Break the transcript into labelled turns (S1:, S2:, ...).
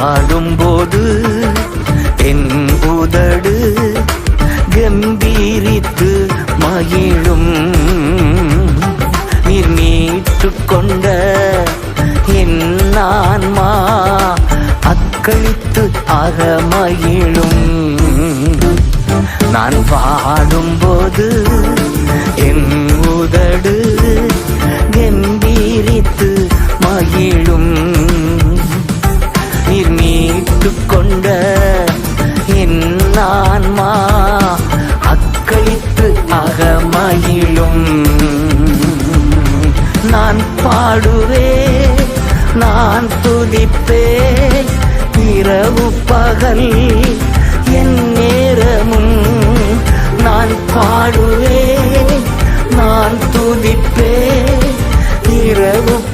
S1: பாடும்போது என் உதடு கம்பீரித்து மகிழும். நீர் மீட்டு கொண்ட என் ஆன்மா அக்களித்து அகமகிழும் நான் பாடும்போது வந்த கொண்ட என் ஆன்மா அக்களித்து அகமகிழும். நான் பாடுவே நான் துதிப்பே இரவு பகல் என் நேரமும் நான் பாடுவே நான் துதிப்பே இரவு பகல்